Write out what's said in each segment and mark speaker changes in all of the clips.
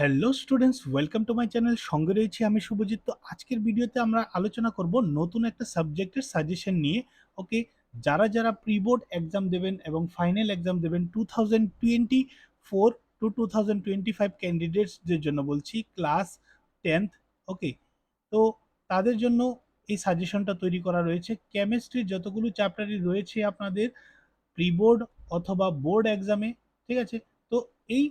Speaker 1: Hello students welcome to my channel সঙ্গে রয়েছি আমি শুভজিৎ। তো আজকের ভিডিওতে আমরা আলোচনা করব নতুন একটা সাবজেক্টের সাজেশন নিয়ে। ওকে, যারা যারা প্রি বোর্ড এক্সাম দেবেন এবং ফাইনাল এক্সাম দেবেন two thousand twenty four to two thousand twenty five ক্যান্ডিডেটসদের জন্য বলছি ক্লাস টেন্থ ওকে তো তাদের জন্য এই সাজেশনটা তৈরি করা রয়েছে। কেমিস্ট্রির যতগুলো চ্যাপ্টারই রয়েছে আপনাদের প্রি বোর্ড অথবা বোর্ড এক্সামে ঠিক আছে? তো এই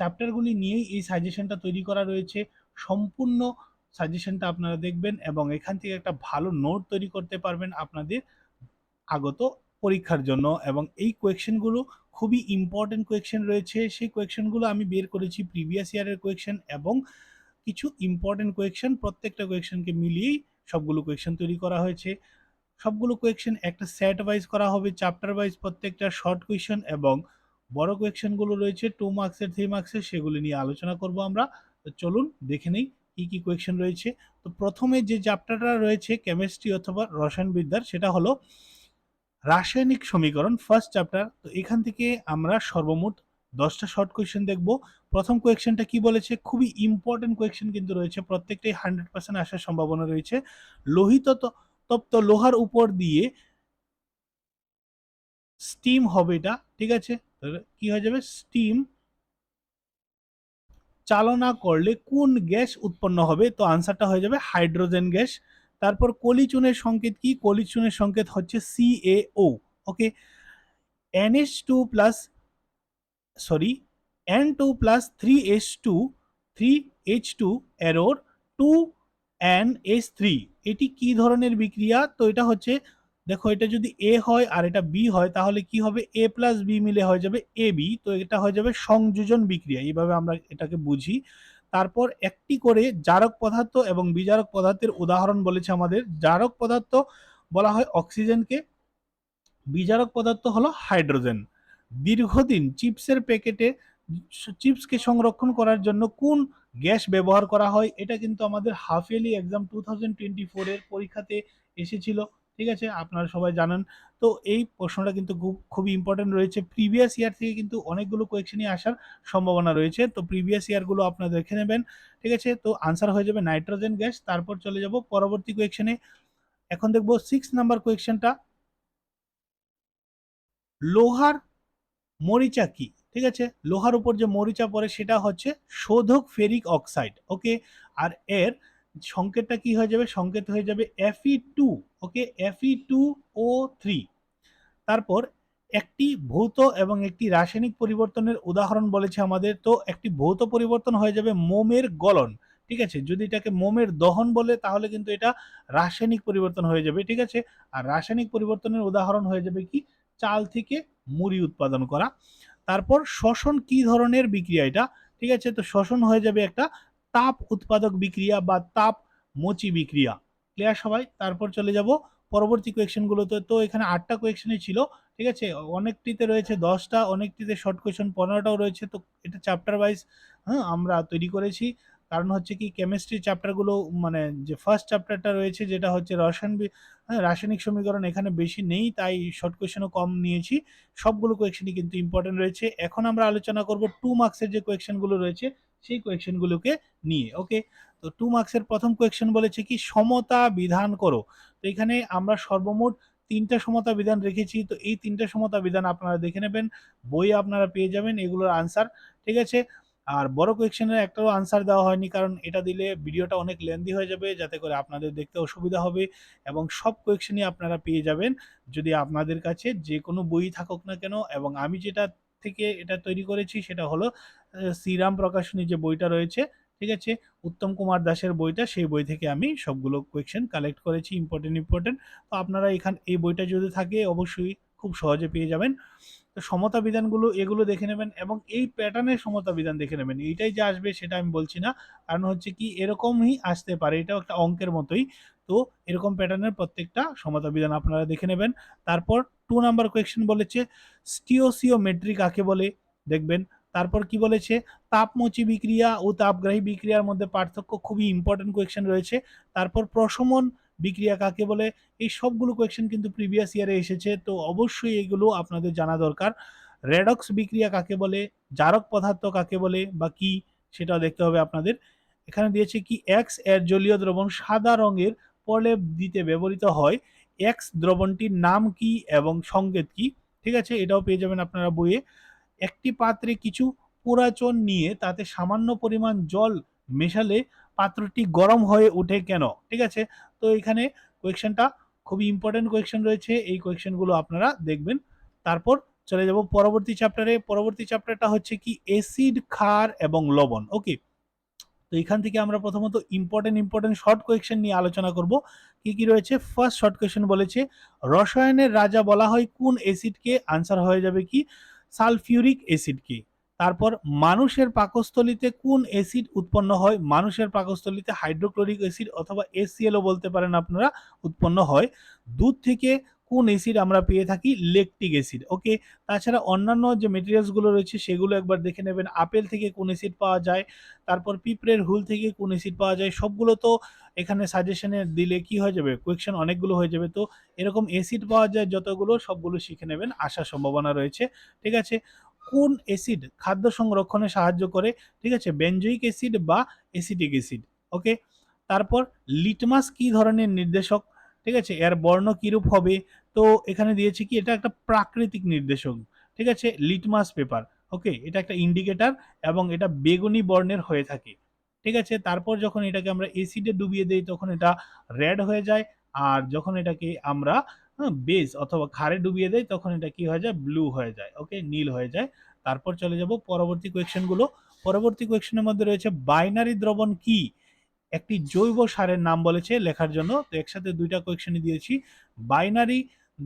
Speaker 1: চ্যাপ্টারগুলি নিয়েই এই সাজেশনটা তৈরি করা রয়েছে। সম্পূর্ণ সাজেশনটা আপনারা দেখবেন এবং এখান থেকে একটা ভালো নোট তৈরি করতে পারবেন আপনাদের আগত পরীক্ষার জন্য এবং এই কোয়েকশনগুলো খুবই ইম্পর্টেন্ট কোয়েকশন রয়েছে। সেই কোয়েকশনগুলো আমি বের করেছি প্রিভিয়াস ইয়ারের কোয়েকশন এবং কিছু ইম্পর্টেন্ট কোয়েকশন প্রত্যেকটা কোয়েকশনকে মিলিয়েই সবগুলো কোয়েকশন তৈরি করা হয়েছে। সবগুলো কোয়েকশন একটা সেট ওয়াইজ করা হবে চ্যাপ্টার ওয়াইজ প্রত্যেকটা শর্ট কোয়েশন এবং বড় কোয়েকশনগুলো রয়েছে টু মার্কসের থ্রি মার্কসের সেগুলি নিয়ে আলোচনা করব আমরা। তো চলুন দেখে নেই কী কী কোয়েকশন রয়েছে। তো প্রথমে যে চ্যাপ্টারটা রয়েছে কেমিস্ট্রি অথবা রসায়নবিদ্যার, সেটা হলো রাসায়নিক সমীকরণ ফার্স্ট চ্যাপ্টার তো এখান থেকে আমরা সর্বমোট দশটা শর্ট কোয়েশ্চেন দেখব। প্রথম কোয়েকশনটা কি বলেছে? খুবই ইম্পর্টেন্ট কোয়েকশন কিন্তু রয়েছে। প্রত্যেকটাই হান্ড্রেড পার্সেন্ট আসার সম্ভাবনা রয়েছে। লোহিত তপ্ত লোহার উপর দিয়ে স্টিম হবে এটা, ঠিক আছে? কি হয়ে যাবে? স্টিম চালনা করলে কোন গ্যাস উৎপন্ন হবে? তো আনসারটা হয়ে যাবে হাইড্রোজেন গ্যাস। তারপর কলিচুনের সংকেত কি? কলিচুনের সংকেত হচ্ছে CAO okay NS two plus sorry N two plus three S two three H two arrow two N S three এটি কি ধরনের বিক্রিয়া? তো এটা হচ্ছে দেখো, এটা যদি এ হয় আর এটা বি হয়, তাহলে কি হবে? এ প্লাস বি মিলে হয়ে যাবে এ বি তো এটা হয়ে যাবে সংযোজন বিক্রিয়া। এইভাবে আমরা এটাকে বুঝি। তারপর একটি করে জারক পদার্থ এবং বিজারক পদার্থের উদাহরণ বলেছে আমাদের। জারক পদার্থ বলা হয় অক্সিজেনকে, বিজারক পদার্থ হলো হাইড্রোজেন। দীর্ঘদিন চিপসের প্যাকেটে চিপসকে সংরক্ষণ করার জন্য কোন গ্যাস ব্যবহার করা হয়, এটা কিন্তু আমাদের half yearly exam two thousand twenty ফোরের পরীক্ষাতে এসেছিল। ঠিক আছে? আপনারা সবাই জানেন। তো এই প্রশ্নটা কিন্তু খুব খুবই ইম্পর্টেন্ট রয়েছে। প্রিভিয়াস ইয়ার থেকে কিন্তু অনেকগুলো কোয়েকশনই আসার সম্ভাবনা রয়েছে। তো প্রিভিয়াস ইয়ারগুলো আপনারা দেখে নেবেন, ঠিক আছে? তো আনসার হয়ে যাবে নাইট্রোজেন গ্যাস তারপর চলে যাব পরবর্তী কোয়েকশনে এখন দেখব সিক্স নাম্বার কোয়েকশনটা লোহার মরিচা কি? ঠিক আছে? লোহার উপর যে মরিচা পড়ে সেটা হচ্ছে শোধক ফেরিক অক্সাইড ওকে আর এর সংকেতটা কি হয়ে যাবে? সংকেত হয়ে যাবে FE two okay FE two O three তারপর একটি ভৌত এবং একটি রাসায়নিক পরিবর্তনের উদাহরণ বলেছে আমাদের, তো একটি ভৌত পরিবর্তন হয়ে যাবে মোমের গলন, ঠিক আছে? যদি এটাকে মোমের দহন বলে, তাহলে কিন্তু এটা রাসায়নিক পরিবর্তন হয়ে যাবে, ঠিক আছে? আর রাসায়নিক পরিবর্তনের উদাহরণ হয়ে যাবে কি? চাল থেকে মুড়ি উৎপাদন করা। তারপর শ্বসন কি ধরনের বিক্রিয়া এটা? ঠিক আছে? তো শ্বসন হয়ে যাবে একটা তাপ উৎপাদক বিক্রিয়া বা তাপ মচি বিক্রিয়া। ক্লিয়ার সবাই? তারপর চলে যাব পরবর্তী কোয়েকশনগুলোতে তো এখানে আটটা কোয়েকশনই ছিল, ঠিক আছে? অনেকটিতে রয়েছে দশটা, অনেকটিতে শর্ট কোয়েশন পনেরোটাও রয়েছে। তো এটা চ্যাপ্টার ওয়াইজ হ্যাঁ আমরা তৈরি করেছি। কারণ হচ্ছে কি কেমিস্ট্রি চ্যাপ্টারগুলো মানে যে ফার্স্ট চ্যাপ্টারটা রয়েছে, যেটা হচ্ছে রসায়ন হ্যাঁ রাসায়নিক সমীকরণ এখানে বেশি নেই, তাই শর্ট কোয়েশনও কম নিয়েছি। সবগুলো কোয়েকশনই কিন্তু ইম্পর্টেন্ট রয়েছে। এখন আমরা আলোচনা করব টু মার্কসের যে কোয়েকশনগুলো রয়েছে সেই কোয়েকশনগুলোকে নিয়ে ওকে তো টু মার্কসের প্রথম কোয়েকশন বলেছে কি, সমতা বিধান করো। তো এখানে আমরা সর্বমোট তিনটা সমতা বিধান রেখেছি, তো এই তিনটা সমতা বিধান আপনারা দেখে নেবেন, বই আপনারা পেয়ে যাবেন এগুলোর আনসার ঠিক আছে? আর বড় কোয়েকশনের একটাও আনসার দেওয়া হয়নি, কারণ এটা দিলে ভিডিওটা অনেক লেন্দি হয়ে যাবে, যাতে করে আপনাদের দেখতে অসুবিধা হবে, এবং সব কোয়েকশনই আপনারা পেয়ে যাবেন, যদি আপনাদের কাছে যে কোনো বই থাকুক না কেন, এবং আমি যেটা থেকে এটা তৈরি করেছি সেটা হলো শ্রীরাম প্রকাশনী যে বইটা রয়েছে, ঠিক আছে? উত্তম কুমার দাসের বইটা, সেই বই থেকে আমি সবগুলো কোয়েকশন কালেক্ট করেছি ইম্পর্টেন্ট ইম্পর্টেন্ট তো আপনারা এখান, এই বইটা যদি থাকে, অবশ্যই খুব সহজে পেয়ে যাবেন। তো সমতা বিধানগুলো, এগুলো দেখে নেবেন এবং এই প্যাটার্নের সমতা বিধান দেখে নেবেন। এইটাই যে আসবে, সেটা আমি বলছি না। কারণ হচ্ছে কি, এরকমই আসতে পারে, এটাও একটা অঙ্কের মতোই। তো এরকম প্যাটার্নের প্রত্যেকটা সমতা বিধান আপনারা দেখে নেবেন। তারপর টু নাম্বার কোয়েকশন বলেছে স্টিওসিও স্টিওসিওমেট্রি কাকে বলে? দেখবেন তারপর কি বলেছে? তাপমোচী বিক্রিয়া ও তাপগ্রাহী বিক্রিয়ার মধ্যে পার্থক্য খুবই ইম্পর্টেন্ট কোয়েকশন রয়েছে। তারপর প্রশমন বিক্রিয়া কাকে বলে? এই সবগুলো কোয়েকশন কিন্তু প্রিভিয়াস ইয়ারে এসেছে, তো অবশ্যই এগুলো আপনাদের জানা দরকার। রেডক্স বিক্রিয়া কাকে বলে? জারক পদার্থ কাকে বলে? বা কি? সেটাও দেখতে হবে আপনাদের। এখানে দিয়েছে কি এক্সের জলীয় দ্রবণ সাদা রঙের প্রলেপ দিতে ব্যবহৃত হয়। এক্স দ্রবণটির নাম কি এবং সংকেত কি? ঠিক আছে, এটাও পেয়ে যাবেন আপনারা বইয়ে। একটি পাত্রে কিছু পুরাচন নিয়ে তাতে সামান্য পরিমাণ জল মেশালে পাত্রটি গরম হয়ে ওঠে কেন? ঠিক আছে? তো এখানে কোয়েকশনটা খুবই ইম্পর্টেন্ট কোয়েকশন রয়েছে। এই কোয়েকশনগুলো আপনারা দেখবেন। তারপর চলে যাব পরবর্তী চ্যাপ্টারে পরবর্তী চ্যাপ্টারটা হচ্ছে কি? অ্যাসিড ক্ষার এবং লবণ। ওকে তো এখান থেকে আমরা প্রথমত ইম্পর্টেন্ট ইম্পর্টেন্ট শর্ট কোয়েকশন নিয়ে আলোচনা করব। কি কি রয়েছে? ফার্স্ট শর্ট কোয়েশন বলেছে, রসায়নের রাজা বলা হয় কোন অ্যাসিডকে আনসার হয়ে যাবে কি? সালফিউরিক অ্যাসিডকে তারপর মানুষের পাকস্থলিতে কোন অ্যাসিড উৎপন্ন হয়? মানুষের পাকস্থলিতে হাইড্রোক্লোরিক অ্যাসিড অথবা এসিএলও বলতে পারেন আপনারা উৎপন্ন হয়। দুধ থেকে কোন এসিড আমরা পেয়ে থাকি? লেকটিক এসিড ওকে তাছাড়া অন্যান্য যে মেটেরিয়ালসগুলো রয়েছে, সেগুলো একবার দেখে নেবেন। আপেল থেকে কোন এসিড পাওয়া যায়, তারপর পিঁপড়ের হুল থেকে কোন এসিড পাওয়া যায়, সবগুলো তো এখানে সাজেশনে দিলে কি হয়ে যাবে? কোয়েকশন অনেকগুলো হয়ে যাবে। তো এরকম এসিড পাওয়া যায় যতগুলো, সবগুলো শিখে নেবেন, আসার সম্ভাবনা রয়েছে, ঠিক আছে? কোন অ্যাসিড খাদ্য সংরক্ষণে সাহায্য করে? ঠিক আছে? বেঞ্জয়িক অ্যাসিড বা অ্যাসিটিক অ্যাসিড ওকে তারপর লিটমাস কি ধরনের নির্দেশক? ঠিক আছে? এর বর্ণ কিরূপ হবে? তো এখানে দিয়েছে কি, এটা একটা প্রাকৃতিক নির্দেশক, ঠিক আছে? লিটমাস পেপার ওকে এটা একটা ইন্ডিকেটার এবং এটা বেগুনি বর্ণের হয়ে থাকে, ঠিক আছে? তারপর যখন এটাকে আমরা এসিডে ডুবিয়ে দেই, তখন এটা রেড হয়ে যায়, আর যখন এটাকে আমরা বেস অথবা খারে ডুবিয়ে দেয় তখন এটা কি হয়ে যায়? ব্লু হয়ে যায় ওকে নীল হয়ে যায়। তারপর চলে যাব পরবর্তী কোয়েকশনগুলো পরবর্তী কোয়েকশনের মধ্যে রয়েছে বাইনারি দ্রবণ কি? একটি জৈব সারের নাম বলেছে লেখার জন্য। তো একসাথে দুইটা কোয়েকশনই দিয়েছি। বাইনারি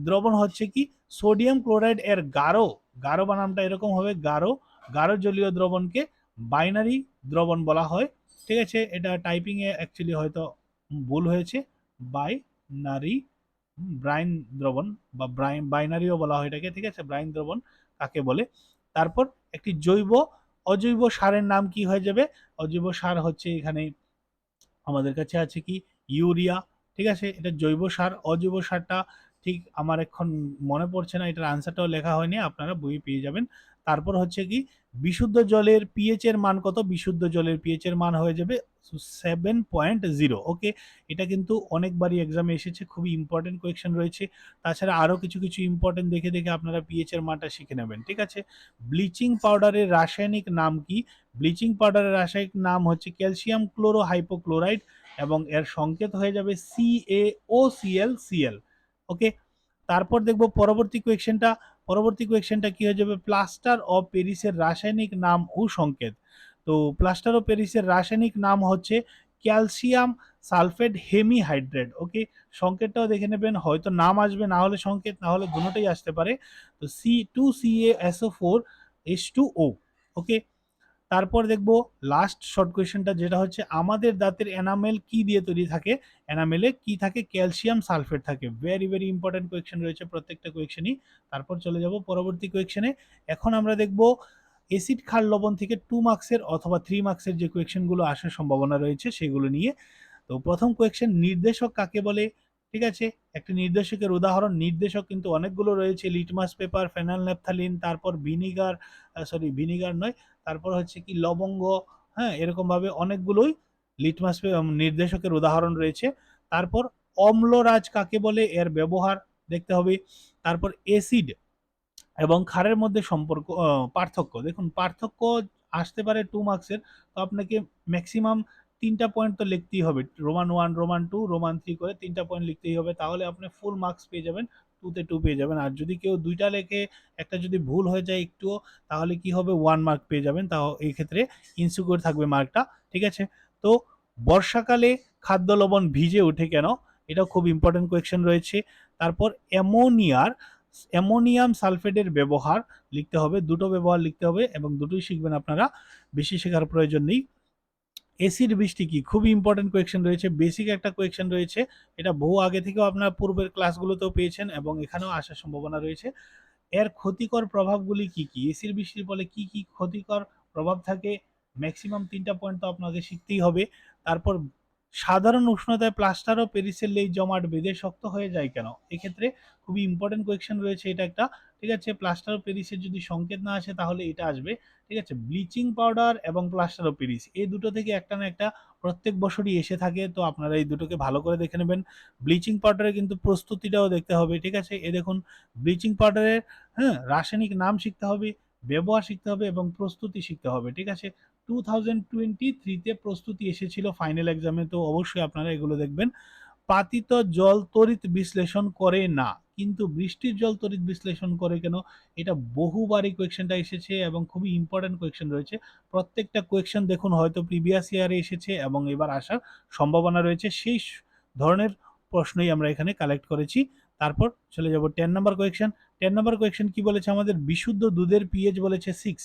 Speaker 1: দ্রবণ হচ্ছে কি? সোডিয়াম ক্লোরাইড এর গাঢ় গাঢ় বানামটা এরকম হবে গাঢ় গাঢ় জলীয় দ্রবণকে বাইনারি দ্রবণ বলা হয়। ঠিক আছে? এটা টাইপিংয়ে অ্যাকচুয়ালি হয়তো ভুল হয়েছে। বাইনারি ব্রাইন দ্রবণ বা ব্রাইন বাইনারিও বলা হয় এটাকে। ঠিক আছে? ব্রাইন দ্রবণ কাকে বলে? তারপর একটি জৈব, অজৈব সারের নাম কি হয়ে যাবে? অজৈব সার হচ্ছে এখানে আমাদের কাছে আছে কি? ইউরিয়া। ঠিক আছে? এটা জৈব সার, অজৈব সারটা ঠিক আমার এখন মনে পড়ছে না, এটার আনসারটাও লেখা হয়নি, আপনারা বই পেয়ে যাবেন। তারপর হচ্ছে কি, বিশুদ্ধ জলের পিএইচ এর মান কত? বিশুদ্ধ জলের পিএইচ এর মান হয়ে যাবে সেভেন পয়েন্ট জিরো ওকে এটা কিন্তু অনেকবারই এক্সামে এসেছে, খুবই ইম্পর্টেন্ট কোয়েকশন রয়েছে। তাছাড়া আরও কিছু কিছু ইম্পর্টেন্ট দেখে দেখে আপনারা পিএইচ এর মানটা শিখে নেবেন, ঠিক আছে? ব্লিচিং পাউডারের রাসায়নিক নাম কি? ব্লিচিং পাউডারের রাসায়নিক নাম হচ্ছে ক্যালসিয়াম ক্লোরো হাইপোক্লোরাইড এবং এর সংকেত হয়ে যাবে C A O CL CL okay তারপর দেখব পরবর্তী কোয়েকশনটা পরবর্তী কোয়েকশনটা কি হয়ে যাবে? প্লাস্টার অফ প্যারিসের রাসায়নিক নাম ও সংকেত। তো প্লাস্টার অফ প্যারিসের রাসায়নিক নাম হচ্ছে ক্যালসিয়াম সালফেট হেমিহাইড্রেট ওকে সংকেতটাও দেখে নেবেন, হয়তো নাম আসবে, না হলে সংকেত, না হলে দুটোটাই আসতে পারে। তো C two C SO four S two O okay তারপর দেখব লাস্ট শর্ট কোয়েশ্চেনটা যেটা হচ্ছে আমাদের দাঁতের এনামেল কি দিয়ে তৈরি থাকে? এনামেলে কি থাকে? ক্যালসিয়াম সালফেট থাকে। ভেরি ভেরি ইম্পর্টেন্ট কোয়েকশন রয়েছে প্রত্যেকটা কোয়েকশনই তারপর চলে যাব পরবর্তী কোয়েকশনে এখন আমরা দেখব এসিড ক্ষার লবণ থেকে টু মার্কসের অথবা থ্রি মার্কসের যে কোয়েকশনগুলো আসার সম্ভাবনা রয়েছে সেগুলো নিয়ে। তো প্রথম কোয়েকশন নির্দেশক কাকে বলে? ঠিক আছে, একটি নির্দেশকের উদাহরণ। নির্দেশক কিন্তু অনেকগুলো রয়েছে। লিটমাস পেপার, ফেনাল ন্যাপথালিন তারপর ভিনিগার সরি ভিনিগার নয়। তারপর হচ্ছে কি লবঙ্গ হ্যাঁ এরকমভাবে অনেকগুলোই লিটমাস নির্দেশকের উদাহরণ রয়েছে। তারপর অম্লরাজ কাকে বলে? এর ব্যবহার দেখতে হবে। তারপর এসিড এবং ক্ষারের মধ্যে সম্পর্ক পার্থক্য। দেখুন, পার্থক্য আসতে পারে টু মার্কসের তো আপনাকে ম্যাক্সিমাম তিনটা পয়েন্ট তো লিখতেই হবে। Roman one Roman two Roman three করে তিনটা পয়েন্ট লিখতেই হবে। তাহলে আপনি ফুল মার্কস পেয়ে যাবেন। টুতে টু পেয়ে যাবেন। আর যদি কেউ দুইটা লেখে, একটা যদি ভুল হয়ে যায় একটুও, তাহলে কি হবে? ওয়ান মার্ক পেয়ে যাবেন। তাও এই ক্ষেত্রে ইনসিকিউর থাকবে মার্কটা ঠিক আছে? তো বর্ষাকালে খাদ্য লবণ ভিজে ওঠে কেন? এটা খুব ইম্পর্টেন্ট কোয়েকশন রয়েছে। তারপর অ্যামোনিয়ার, অ্যামোনিয়াম সালফেটের ব্যবহার লিখতে হবে। দুটো ব্যবহার লিখতে হবে এবং দুটোই শিখবেন আপনারা। বেশি শেখার প্রয়োজন নেই। এসিড বৃষ্টি কি? খুবই ইম্পর্টেন্ট কোয়েকশন রয়েছে বেসিক একটা কোয়েকশন রয়েছে, এটা বহু আগে থেকেও আপনার পূর্বের ক্লাসগুলোতেও পেয়েছেন এবং এখানেও আসার সম্ভাবনা রয়েছে। এর ক্ষতিকর প্রভাবগুলি কি কি? এসির বৃষ্টির ফলে কি কি ক্ষতিকর প্রভাব থাকে? ম্যাক্সিমাম তিনটা পয়েন্ট তো আপনাকে শিখতেই হবে। তারপর সাধারণ উষ্ণতায় প্লাস্টার ও পেরিসের লেই জমাট বেঁধে শক্ত হয়ে যায় কেন? এক্ষেত্রে খুবই ইম্পর্টেন্ট কোয়েকশন রয়েছে, এটা একটা ঠিক আছে? প্লাস্টার অফ প্যারিসের যদি সংকেত না আসে তাহলে এটা আসবে। ঠিক আছে? ব্লিচিং পাউডার এবং প্লাস্টার অফ প্যারিস এই দুটো থেকে একটা না একটা প্রত্যেক বছরই এসে থাকে। তো আপনারা এই দুটোকে ভালো করে দেখে নেবেন। ব্লিচিং পাউডারের কিন্তু প্রস্তুতিটাও দেখতে হবে, ঠিক আছে? এ দেখুন ব্লিচিং পাউডারের হ্যাঁ রাসায়নিক নাম শিখতে হবে, ব্যবহার শিখতে হবে এবং প্রস্তুতি শিখতে হবে, ঠিক আছে? টু থাউজেন্ড টোয়েন্টি থ্রিতে প্রস্তুতি এসেছিল ফাইনাল এক্সামে তো অবশ্যই আপনারা এগুলো দেখবেন। পাতিত জল তড়িৎ বিশ্লেষণ করে না। কিন্তু বৃষ্টির জল তড়িৎ বিশ্লেষণ করে কেন? এটা বহুবারই কোয়েকশনটা এসেছে এবং খুবই ইম্পর্টেন্ট কোয়েকশন রয়েছে। প্রত্যেকটা কোয়েকশন দেখুন হয়তো প্রিভিয়াস ইয়ারে এসেছে এবং এবার আসার সম্ভাবনা রয়েছে। সেই ধরনের প্রশ্নই আমরা এখানে কালেক্ট করেছি। তারপর চলে যাব ten number question ten number question কি বলেছে? আমাদের বিশুদ্ধ দুধের পিএইচ বলেছে সিক্স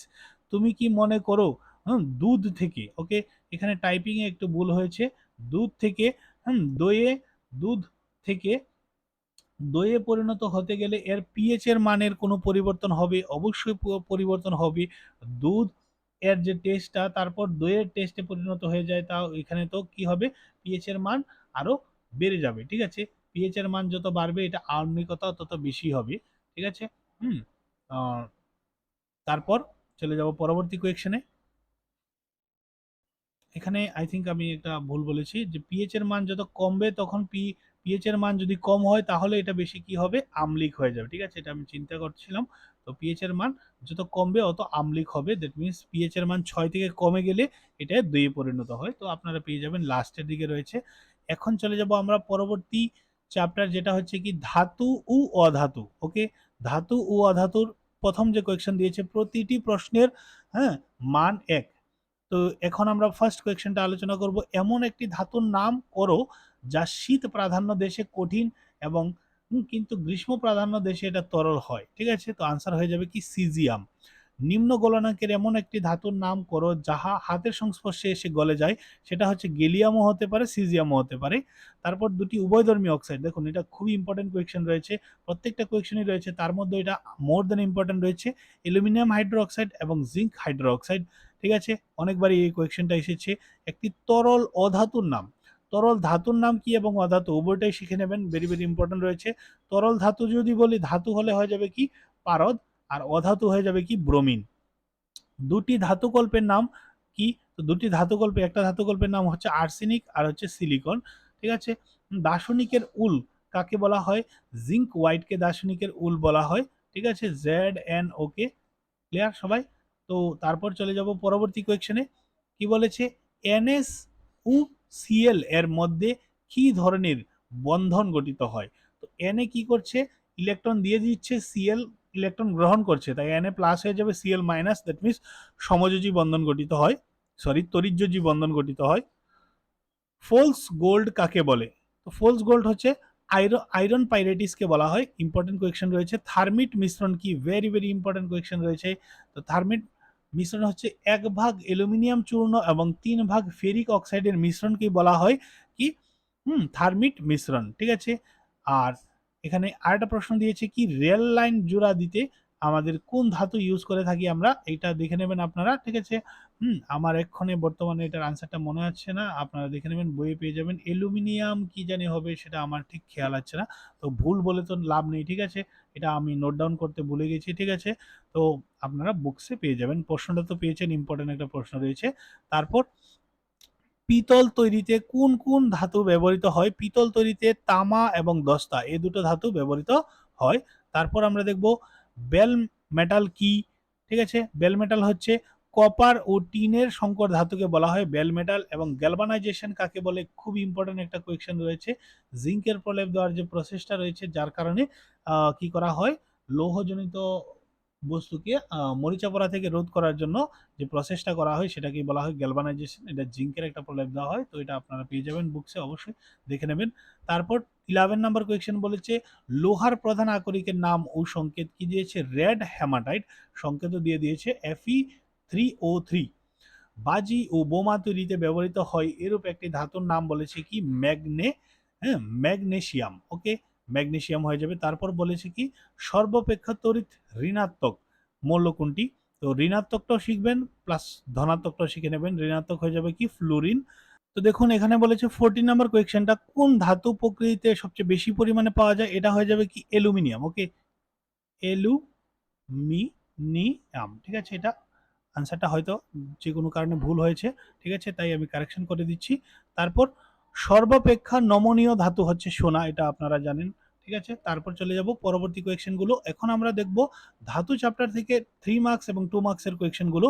Speaker 1: তুমি কি মনে করো? হুম, দুধ থেকে ওকে এখানে টাইপিংয়ে একটু ভুল হয়েছে। দুধ থেকে, হুম, দইয়ে দুধ থেকে দইয়ে পরিণত হতে গেলে এর পিএইচ এর মানের কোনো পরিবর্তন হবে, অবশ্যই পরিবর্তন হবে। দুধ এর যে টেস্টটা তারপর দইয়ের টেস্টে পরিণত হয়ে যায় তা এখানে তো কি হবে? পিএইচ এর মান আরও বেড়ে যাবে, ঠিক আছে? পিএইচ এর মান যত বাড়বে, এটা আর্নিকতা তত বেশি হবে, ঠিক আছে? হুম তারপর চলে যাব পরবর্তী কোয়েকশনে এখানে আই থিঙ্ক আমি একটা ভুল বলেছি, যে পিএইচ এর মান যত কমবে, তখন পি পিএইচ মান যদি কম হয়, তাহলে এটা বেশি কি হবে? আমলিক হয়ে যাবে, ঠিক আছে? এটা আমি চিন্তা করছিলাম। তো পিএইচ মান যত কমবে, অত আমলিক হবে। দ্যাট মিনস পিএইচ এর মান ছয় থেকে কমে গেলে এটা দুইয়ে পরিণত হয়। তো আপনারা পেয়ে যাবেন লাস্টের দিকে রয়েছে। এখন চলে যাব আমরা পরবর্তী চ্যাপ্টার যেটা হচ্ছে কি ধাতু ও অধাতু ওকে ধাতু ও অধাতুর প্রথম যে কোয়েকশন দিয়েছে, প্রতিটি প্রশ্নের হ্যাঁ মান এক। তো এখন আমরা ফার্স্ট কোয়েকশনটা আলোচনা করব। এমন একটি ধাতুর নাম করো যা শীত প্রাধান্য দেশে কঠিন এবং কিন্তু গ্রীষ্ম প্রাধান্য দেশে এটা তরল হয়, ঠিক আছে? তো আনসার হয়ে যাবে কি? সিজিয়াম নিম্ন গলনাঙ্কের এমন একটি ধাতুর নাম করো যাহা হাতের সংস্পর্শে এসে গলে যায়, সেটা হচ্ছে গেলিয়ামও হতে পারে সিজিয়ামও হতে পারে। তারপর দুটি উভয়ধর্মী অক্সাইড দেখুন এটা খুবই ইম্পর্টেন্ট কোয়েকশন রয়েছে, প্রত্যেকটা কোয়েকশনই রয়েছে, তার মধ্যে এটা মোর দেন ইম্পর্টেন্ট রয়েছে অ্যালুমিনিয়াম হাইড্রো অক্সাইড এবং জিঙ্ক হাইড্রো অক্সাইড ঠিক আছে? অনেকবারই এই কোয়েকশনটা এসেছে, একটি তরল অধাতুর নাম। তরল ধাতুর নাম কি এবং অধাতু? উভয়টাই শিখে নেবেন ভেরি ভেরি ইম্পর্টেন্ট রয়েছে। তরল ধাতু যদি বলি, ধাতু হলে হয়ে যাবে কি? পারদ, আর অধাতু হয়ে যাবে কি? ব্রোমিন। দুটি ধাতুকল্পের নাম কি? তো দুটি ধাতুকল্পে, একটা ধাতুকল্পের নাম হচ্ছে আর্সেনিক, আর হচ্ছে সিলিকন, ঠিক আছে? দার্শনিকের উল কাকে বলা হয়? জিঙ্ক হোয়াইটকে দার্শনিকের উল বলা হয়, ঠিক আছে? জেড এন ওকে ক্লিয়ার সবাই? তো তারপর চলে যাব পরবর্তী কোয়েকশনে কি বলেছে? এনএস ও সিএল এর মধ্যে কি ধরনের বন্ধন গঠিত হয়? তো এনএ কি করছে? ইলেকট্রন দিয়ে দিচ্ছে সিএল, ইলেকট্রন গ্রহণ করছে। তাই এনএ প্লাস হয়ে যাবে সিএল মাইনাস দ্যাট মিনস সমযোজী বন্ধন গঠিত হয়। সরি তরিজ্যোজী বন্ধন গঠিত হয়। ফোলস গোল্ড কাকে বলে? তো ফোলস গোল্ড হচ্ছে আয়রন আয়রন পাইরেটিসকে বলা হয়। ইম্পর্টেন্ট কোয়েকশন রয়েছে। থার্মিট মিশ্রণ কি? ভেরি ভেরি ইম্পর্টেন্ট কোয়েকশন রয়েছে। তো থার্মিট মিশ্রণ হচ্ছে এক ভাগ অ্যালুমিনিয়াম চূর্ণ এবং তিন ভাগ ফেরিক অক্সাইডের মিশ্রণকে বলা হয় কি? হুম, থার্মিট মিশ্রণ, ঠিক আছে? আর এখানে আরেকটা প্রশ্ন দিয়েছে কি? রেল লাইন জোড়া দিতে আমাদের কোন ধাতু ইউজ করে থাকি আমরা এটা দেখে নেবেন আপনারা, ঠিক আছে? হুম, আমার এক্ষণে বর্তমানে এটার আনসারটা মনে হচ্ছে না, আপনারা দেখে নেবেন, বইয়ে পেয়ে যাবেন, অ্যালুমিনিয়াম কি জানি হবে সেটা আমার ঠিক খেয়াল আছে না, তো ভুল বলে তো লাভ নেই, ঠিক আছে? এটা আমি নোট ডাউন করতে ভুলে গেছি, ঠিক আছে? তো আপনারা বুকসে পেয়ে যাবেন, প্রশ্নটা তো পেয়েছেন ইম্পর্টেন্ট একটা প্রশ্ন রয়েছে, তারপর পিতল তৈরিতে কোন কোন ধাতু ব্যবহৃত হয়? পিতল তৈরিতে তামা এবং দস্তা এই দুটো ধাতু ব্যবহৃত হয়, তারপর আমরা দেখব বেল মেটাল কি? ঠিক আছে? বেল মেটাল হচ্ছে কপার ও টিনের সংকর ধাতুকে বলা হয় বেল মেটাল এবং গ্যালবানাইজেশন কাকে বলে? খুব ইম্পর্টেন্ট একটা কোয়েকশন রয়েছে। জিঙ্কের প্রলেপ দেওয়ার যে প্রসেসটা রয়েছে, যার কারণে কি করা হয়? লৌহজনিত বস্তুকে মরিচা পড়া থেকে রোধ করার জন্য যে প্রসেসটা করা হয় সেটাকে বলা হয় গ্যালভানাইজেশন এটা জিঙ্কের একটা প্রলেপ দেওয়া হয়, তো এটা আপনারা পেয়ে যাবেন বুকসে অবশ্যই দেখে নেবেন। তারপর ইলেভেন নাম্বার কোয়েকশন বলেছে, লোহার প্রধান আকরিকের নাম ও সংকেত কি দিয়েছে? রেড হ্যামাটাইট সংকেত দিয়ে দিয়েছে এফই থ্রি ও থ্রি বাজি ও বোমা তৈরিতে ব্যবহৃত হয়, এরূপ একটি ধাতুর নাম বলেছে কি? ম্যাগনে হ্যাঁ ম্যাগনেশিয়াম ওকে ম্যাগনেশিয়াম হয়ে যাবে। তারপর বলেছে কি, সর্বাপেক্ষা তড়িৎ ঋণাত্মক মৌল কোনটি? তো ঋণাত্মকটাও শিখবেন প্লাস ধনাত্মকটাও শিখে নেবেন। ঋণাত্মক হয়ে যাবে কি? ফ্লোরিন তো দেখুন, এখানে বলেছে ফোরটিন নাম্বার কোয়েকশনটা কোন ধাতু প্রকৃতিতে সবচেয়ে বেশি পরিমাণে পাওয়া যায়? এটা হয়ে যাবে কি? অ্যালুমিনিয়াম ওকে এলু মি নি আম ঠিক আছে? এটা আনসারটা হয়তো যে কোনো কারণে ভুল হয়েছে, ঠিক আছে? তাই আমি কারেকশন করে দিচ্ছি। তারপর সর্বাপেক্ষা নমনীয় ধাতু হচ্ছে সোনা, এটা আপনারা জানেন, ঠিক আছে? তারপর চলে যাব পরবর্তী কোয়েকশনগুলো এখন আমরা দেখব ধাতু চ্যাপ্টার থেকে থ্রি মার্কস এবং টু মার্কসের কোয়েকশনগুলো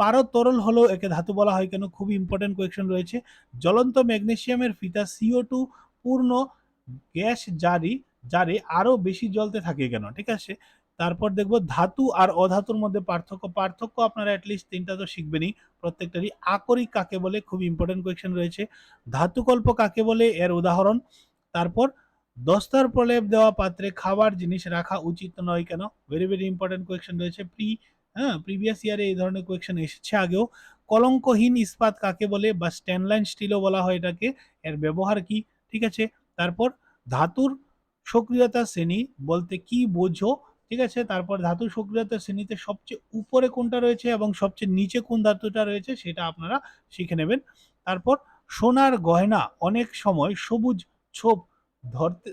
Speaker 1: পারদ তরল হলেও একে ধাতু বলা হয় কেন? খুবই ইম্পর্টেন্ট কোয়েকশন রয়েছে। জ্বলন্ত ম্যাগনেশিয়ামের ফিতা সিও টু পূর্ণ গ্যাস জারি জারে আরও বেশি জ্বলতে থাকে কেন? ঠিক আছে? তারপর দেখব ধাতু আর অধাতুর মধ্যে পার্থক্য পার্থক্য আপনারা অ্যাটলিস্ট তিনটা তো শিখবেনই। প্রত্যেকটারই আকরিক কাকে বলে, খুব ইম্পর্টেন্ট কোয়েকশন রয়েছে। ধাতুকল্প কাকে বলে, এর উদাহরণ। তারপর দস্তার প্রলেপ দেওয়া পাত্রে খাবার, জিনিস রাখা উচিত নয় কেন? ভেরি ভেরি ইম্পর্টেন্ট কোয়েকশন রয়েছে। প্রি হ্যাঁ প্রিভিয়াস ইয়ারে এই ধরনের কোয়েকশন এসেছে আগেও। কলঙ্কহীন ইস্পাত কাকে বলে বা স্ট্যান্ডলাইন স্টিলও বলা হয় এটাকে, এর ব্যবহার কি? ঠিক আছে। তারপর ধাতুর সক্রিয়তা শ্রেণি বলতে কি বোঝো? ঠিক আছে? তারপর ধাতু সক্রিয়তা শ্রেণীতে সবচেয়ে উপরে কোনটা রয়েছে এবং সবচেয়ে নিচে কোন ধাতুটা রয়েছে সেটা আপনারা শিখে নেবেন। তারপর সোনার গয়না অনেক সময় সবুজ ছোপ ধরতে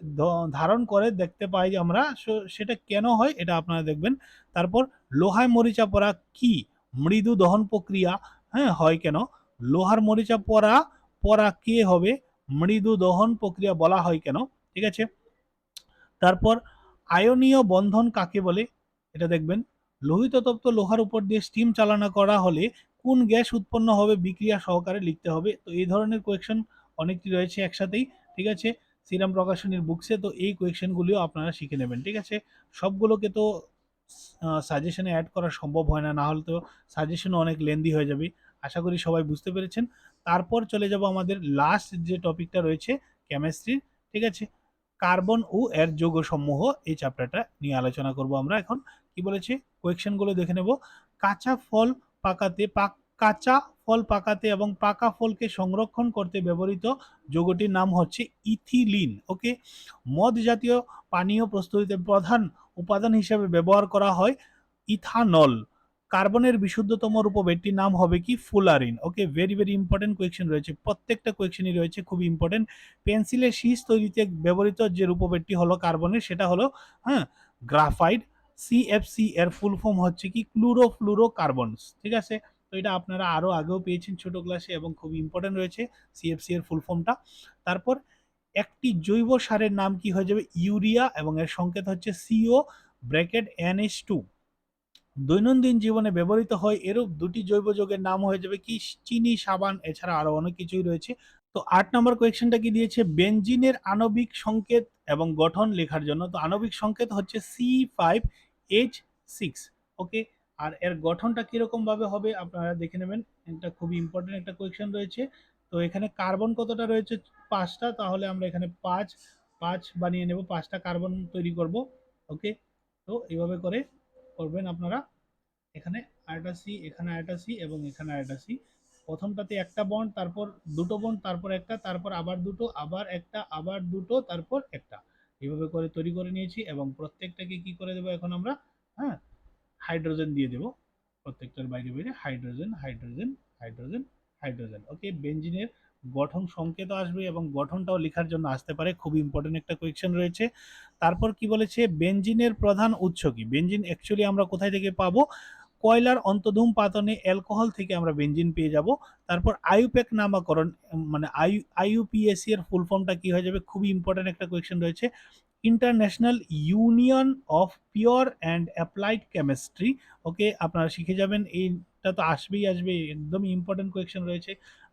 Speaker 1: ধারণ করে দেখতে পাই যে আমরা সেটা কেন হয় এটা আপনারা দেখবেন। তারপর লোহায় মরিচা পড়া কি? মৃদু দহন প্রক্রিয়া হ্যাঁ হয় কেন? লোহার মরিচা পড়া পড়া কে হবে? মৃদু দহন প্রক্রিয়া বলা হয় কেন? ঠিক আছে? তারপর আয়নীয় বন্ধন কাকে বলে? এটা দেখবেন। লোহিত তপ্ত লোহার উপর দিয়ে স্টিম চালনা করা হলে কোন গ্যাস উৎপন্ন হবে বিক্রিয়া সহকারে লিখতে হবে। তো এই ধরনের কোয়েকশন অনেকটি রয়েছে একসাথেই, ঠিক আছে? শ্রীরাম প্রকাশনীর বুকসে তো এই কোয়েকশনগুলিও আপনারা শিখে নেবেন, ঠিক আছে? সবগুলোকে তো সাজেশনে অ্যাড করা সম্ভব হয় না না হলে তো সাজেশনও অনেক লেন্দি হয়ে যাবে। আশা করি সবাই বুঝতে পেরেছেন। তারপর চলে যাব আমাদের লাস্ট যে টপিকটা রয়েছে কেমিস্ট্রির ঠিক আছে? কার্বন ও এর যৌগসমূহ এই চ্যাপ্টারটা নিয়ে আলোচনা করব আমরা এখন। কি বলেছে? কোয়েকশনগুলো দেখে নেব। কাঁচা ফল পাকাতে পাক কাঁচা ফল পাকাতে এবং পাকা ফলকে সংরক্ষণ করতে ব্যবহৃত যৌগটির নাম হচ্ছে ইথিলিন। ওকে মদ জাতীয় পানীয় প্রস্তুতিতে প্রধান উপাদান হিসেবে ব্যবহার করা হয় ইথানল। কার্বনের বিশুদ্ধতম রূপভেদটির নাম হবে কি? Fullerene. Okay very very important question রয়েছে। প্রত্যেকটা কোয়েকশনই রয়েছে, খুব ইম্পর্টেন্ট পেন্সিলের শীষ তৈরিতে ব্যবহৃত যে রূপভেদটি হলো কার্বনের, সেটা হলো হ্যাঁ গ্রাফাইট সিএফসি এর ফুল ফর্ম হচ্ছে কি? ক্লুরো ফ্লুরো কার্বনস ঠিক আছে? তো এটা আপনারা আরও আগেও পেয়েছেন ছোট ক্লাসে এবং খুব ইম্পর্টেন্ট রয়েছে সিএফসি এর ফুল ফর্মটা তারপর একটি জৈব সারের নাম কি হয়ে যাবে? ইউরিয়া এবং এর সংকেত হচ্ছে সিও ব্র্যাকেট এনএস টু দৈনন্দিন জীবনে ব্যবহৃত হয়, এরূপ দুটি জৈব যৌগের নাম হয়ে যাবে কি? চিনি, সাবান, এছাড়া আরও অনেক কিছুই রয়েছে। তো আট নম্বর কোয়েকশনটা কি দিয়েছে? বেনজিনের আণবিক সংকেত এবং গঠন লেখার জন্য। তো আণবিক সংকেত হচ্ছে C five H six okay আর এর গঠনটা কীরকম ভাবে হবে আপনারা দেখে নেবেন। এটা খুবই ইম্পর্টেন্ট একটা কোয়েকশন রয়েছে। তো এখানে কার্বন কতটা রয়েছে? পাঁচটা। তাহলে আমরা এখানে পাঁচ পাঁচ বানিয়ে নেব। পাঁচটা কার্বন তৈরি করব ওকে তো এইভাবে করে করবেন আপনারা। এখানে আরেকটা সি এখানে আরেকটা সি এবং এখানে আরেকটা সি প্রথমটাতে একটা বন্ড তারপর দুটো বন্ড তারপর একটা, তারপর আবার দুটো, আবার একটা, আবার দুটো, তারপর একটা। এইভাবে করে তৈরি করে নিয়েছি এবং প্রত্যেকটাকে কি করে দেবো এখন আমরা? হ্যাঁ হাইড্রোজেন দিয়ে দেবো। প্রত্যেকটার বাইরে বাইরে hydrogen hydrogen hydrogen hydrogen okay বেঞ্জিনের গঠন সংকেত আসবে এবং গঠনটাও লেখার জন্য আসতে পারে। খুব ইম্পর্টেন্ট একটা কোয়েকশন রয়েছে। তারপর কি বলেছে? বেঞ্জিনের প্রধান উৎস কি? বেঞ্জিন অ্যাকচুয়ালি আমরা কোথায় থেকে পাবো? কয়লার অন্তধূম পাতনে অ্যালকোহল থেকে আমরা বেঞ্জিন পেয়ে যাব। তারপর আইউপ্যাক নামাকরণ মানে আইউ আইইউপিএসসি এর ফুল ফর্মটা কি হয়ে যাবে? খুবই ইম্পর্টেন্ট একটা কোয়েকশন রয়েছে। International union of pure and applied chemistry okay আপনারা শিখে যাবেন এইটা তো আসবেই আসবে একদমই ইম্পর্টেন্ট কোয়েকশন রয়েছে।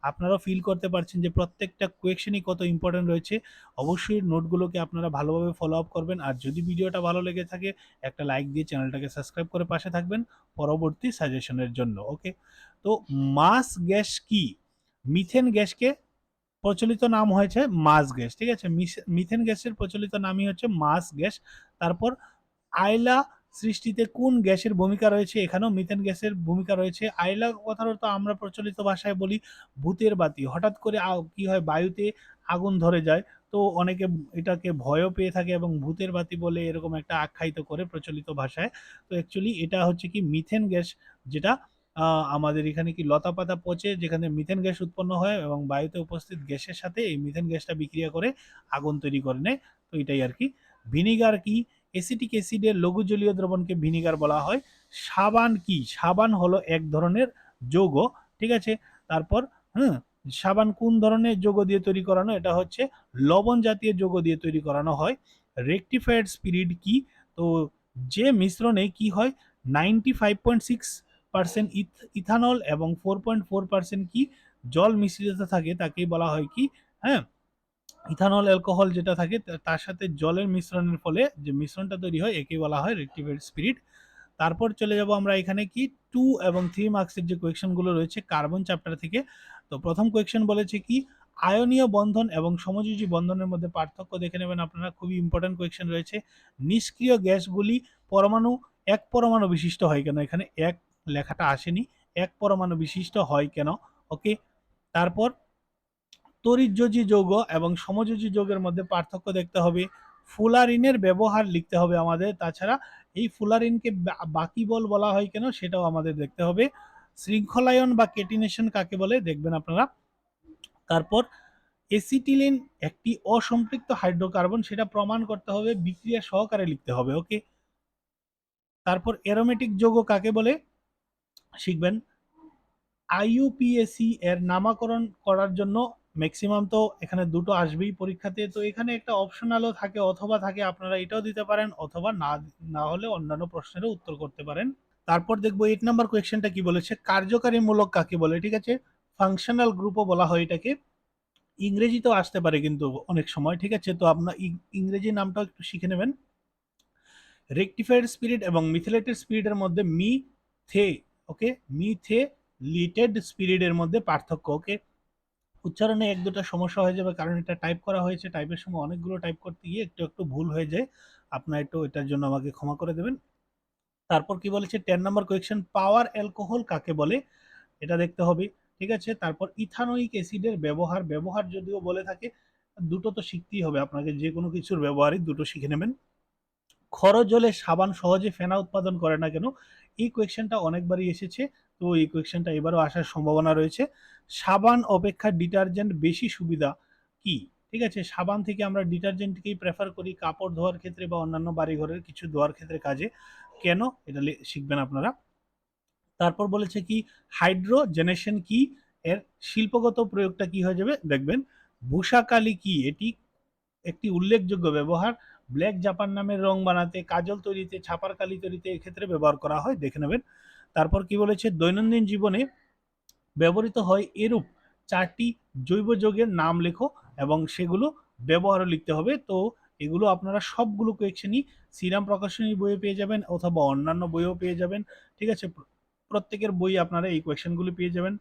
Speaker 1: আপনারাও ফিল করতে পারছেন যে প্রত্যেকটা কোয়েকশনই কত ইম্পর্টেন্ট রয়েছে। অবশ্যই নোটগুলোকে আপনারা ভালোভাবে ফলো আপ করবেন। আর যদি ভিডিওটা ভালো লেগে থাকে, একটা লাইক দিয়ে চ্যানেলটাকে সাবস্ক্রাইব করে পাশে থাকবেন পরবর্তী সাজেশনের জন্য ওকে তো মাস গ্যাস কি? মিথেন গ্যাসকে প্রচলিত নাম হয়েছে মাস গ্যাস, ঠিক আছে? মিথেন গ্যাসের প্রচলিত নামই হচ্ছে মাস গ্যাস। তারপর আয়লা সৃষ্টিতে কোন গ্যাসের ভূমিকা রয়েছে? এখানেও মিথেন গ্যাসের ভূমিকা রয়েছে। আয়লা কথাটা তো আমরা প্রচলিত ভাষায় বলি ভূতের বাতি। হঠাৎ করে কি হয়? বায়ুতে আগুন ধরে যায়। তো অনেকে এটাকে ভয়ও পেয়ে থাকে এবং ভূতের বাতি বলে এরকম একটা আখ্যায়িত করে প্রচলিত ভাষায়। তো অ্যাকচুয়ালি এটা হচ্ছে কি মিথেন গ্যাস যেটা আমাদের এখানে কি লতা পাতা পচে যেখানে মিথেন গ্যাস উৎপন্ন হয় এবং বায়ুতে উপস্থিত গ্যাসের সাথে এই মিথেন গ্যাসটা বিক্রিয়া করে আগুন তৈরি করে নেয়। তো এটাই আর কি। ভিনিগার কি? এসিটিক অ্যাসিডের লঘু জলীয় দ্রবণকে ভিনিগার বলা হয়। সাবান কি? সাবান হলো এক ধরনের যৌগ, ঠিক আছে? তারপর হ্যাঁ সাবান কোন ধরনের যৌগ দিয়ে তৈরি করানো? এটা হচ্ছে লবণ জাতীয় যৌগ দিয়ে তৈরি করানো হয়। রেকটিফায়ার্ড স্পিরিট কি? তো যে মিশ্রণে কি হয়? Ninety five point six percent ethanol এবং ফোর পয়েন্ট ফোর পার্সেন্ট কি? জল মিশ্রিত থাকে, তাকেই বলা হয় কি? হ্যাঁ ইথানল অ্যালকোহল যেটা থাকে তার সাথে জলের মিশ্রণের ফলে যে মিশ্রণটা তৈরি হয় একে বলা হয় রেক্টিফাইড স্পিরিট তারপর চলে যাব আমরা এখানে কি টু এবং থ্রি মার্কসের যে কোয়েকশনগুলো রয়েছে কার্বন চ্যাপ্টার থেকে। তো প্রথম কোয়েকশন বলেছে কি, আয়নীয় বন্ধন এবং সমযোজী বন্ধনের মধ্যে পার্থক্য দেখে নেবেন আপনারা, খুবই ইম্পর্টেন্ট কোয়েকশন রয়েছে। নিষ্ক্রিয় গ্যাসগুলি পরমাণু এক পরমাণু বিশিষ্ট হয় কেন? এখানে এক লেখাটা আসেনি, এক পরমাণু বিশিষ্ট হয় কেন? ওকে তারপর তড়িৎযোজী যৌগ এবং সমযোজী যৌগের মধ্যে পার্থক্য দেখতে হবে। ফুলারিনের ব্যবহার লিখতে হবে আমাদের। তাছাড়া এই ফুলারিনকে বাকি বল বলা হয় কেন সেটাও আমাদের দেখতে হবে। শৃঙ্খলায়ন বা কেটিনেশন কাকে বলে দেখবেন আপনারা। তারপর এসিটিলিন একটি অসম্পৃক্ত হাইড্রোকার্বন, সেটা প্রমাণ করতে হবে, বিক্রিয়া সহকারে লিখতে হবে, ওকে? তারপর অ্যারোমেটিক যৌগ কাকে বলে? শিখবেন। আইইউপিএসি এর নামাকরণ করার জন্য ম্যাক্সিমাম তো এখানে দুটো আসবেই পরীক্ষাতে। তো এখানে একটা অপশনালও থাকে, অথবা থাকে, আপনারা এটাও দিতে পারেন, অথবা না না হলে অন্যান্য প্রশ্নেরও উত্তর করতে পারেন। তারপর দেখব এইট নাম্বার কোয়েশ্চেনটা কি বলেছে? কার্যকারী মূলক কাকে বলে? ঠিক আছে? ফাংশনাল গ্রুপও বলা হয় এটাকে। ইংরেজিতেও আসতে পারে কিন্তু অনেক সময়, ঠিক আছে? তো আপনার ইংরেজি নামটাও একটু শিখে নেবেন। রেকটিফাইড স্পিরিট এবং মিথিলেটেড স্পিরিটের মধ্যে মি থে ওকে মিথে লিটেড স্পিরিটের মধ্যে পার্থক্য ওকে উচ্চারণে এক দুটো সমস্যা হয়ে যাবে, কারণ এটা টাইপ করা হয়েছে। টাইপের সময় অনেকগুলো টাইপ করতে গিয়ে একটু একটু ভুল হয়ে যায়। আপনার একটু এটার জন্য আমাকে ক্ষমা করে দেবেন। তারপর কি বলেছে? Ten number question power alcohol কাকে বলে? এটা দেখতে হবে, ঠিক আছে? তারপর ইথানোইক অ্যাসিডের ব্যবহার ব্যবহার যদিও বলে থাকে, দুটো তো শিখতেই হবে। আপনাকে যে কোনো কিছুর ব্যবহারই দুটো শিখে নেবেন। খরচ জলে সাবান সহজে ফেনা উৎপাদন করে না কেন? এই কোয়েকশনটা অনেকবারই এসেছে, তো এই কোয়েকশনটা এবারও আসার সম্ভাবনা রয়েছে। সাবান অপেক্ষা ডিটারজেন্ট বেশি সুবিধা কি? ঠিক আছে, সাবান থেকে আমরা ডিটারজেন্টকেই প্রেফার করি, কাপড় ধোয়ার ক্ষেত্রে বা অন্যান্য বাড়িঘরের কিছু ধোয়ার ক্ষেত্রে কাজে। কেন? এটা শিখবেন আপনারা। তারপর বলেছে কি হাইড্রোজেনেশন কি? এর শিল্পগত প্রয়োগটা কি হয়ে যাবে? দেখবেন, ভূষাকালি কি? এটি একটি উল্লেখযোগ্য ব্যবহার। ব্ল্যাক জাপান নামের রং বানাতে, কাজল তৈরিতে, ছাপার কালি তৈরিতে এক্ষেত্রে ব্যবহার করা হয়, দেখে নেবেন। তারপর কি বলেছে? দৈনন্দিন জীবনে ব্যবহৃত হয় এরূপ চারটি জৈব যৌগের নাম লেখো এবং সেগুলো ব্যবহারও লিখতে হবে। তো এগুলো আপনারা সবগুলো কোয়েকশনই সিরাম প্রকাশনী বইয়ে পেয়ে যাবেন অথবা অন্যান্য বইও পেয়ে যাবেন। ঠিক আছে? প্রত্যেকের বই আপনারা এই কোয়েকশনগুলো পেয়ে যাবেন।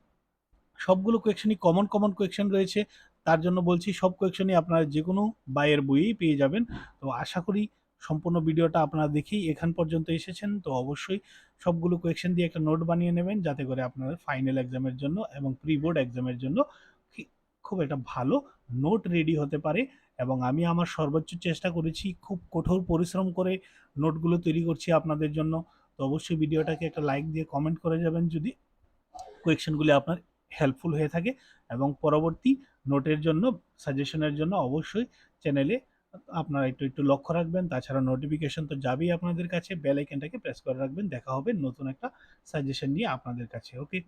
Speaker 1: সবগুলো কোয়েকশনই কমন কমন কোয়েকশন রয়েছে। তার জন্য বলছি, সব কোয়েকশনই আপনারা যে কোনো বাইয়ের বইয়েই পেয়ে যাবেন। তো আশা করি সম্পূর্ণ ভিডিওটা আপনারা দেখেই এখান পর্যন্ত এসেছেন। তো অবশ্যই সবগুলো কোয়েকশন দিয়ে একটা নোট বানিয়ে নেবেন, যাতে করে আপনারা ফাইনাল এক্সামের জন্য এবং প্রি বোর্ড এক্সামের জন্য খুব একটা ভালো নোট রেডি হতে পারে। এবং আমি আমার সর্বোচ্চ চেষ্টা করেছি, খুব কঠোর পরিশ্রম করে নোটগুলো তৈরি করছি আপনাদের জন্য। তো অবশ্যই ভিডিওটাকে একটা লাইক দিয়ে কমেন্ট করে যাবেন যদি কোয়েকশনগুলি আপনার হেল্পফুল হয়ে থাকে। এবং পরবর্তী নোটের জন্য, সাজেশনের জন্য অবশ্যই চ্যানেলে আপনারা একটু একটু লক্ষ্য রাখবেন। তাছাড়া নোটিফিকেশন তো যাবেই আপনাদের কাছে। বেল আইকনটাকে প্রেস করে রাখবেন। দেখা হবে নতুন একটা সাজেশন নিয়ে আপনাদের কাছে ওকে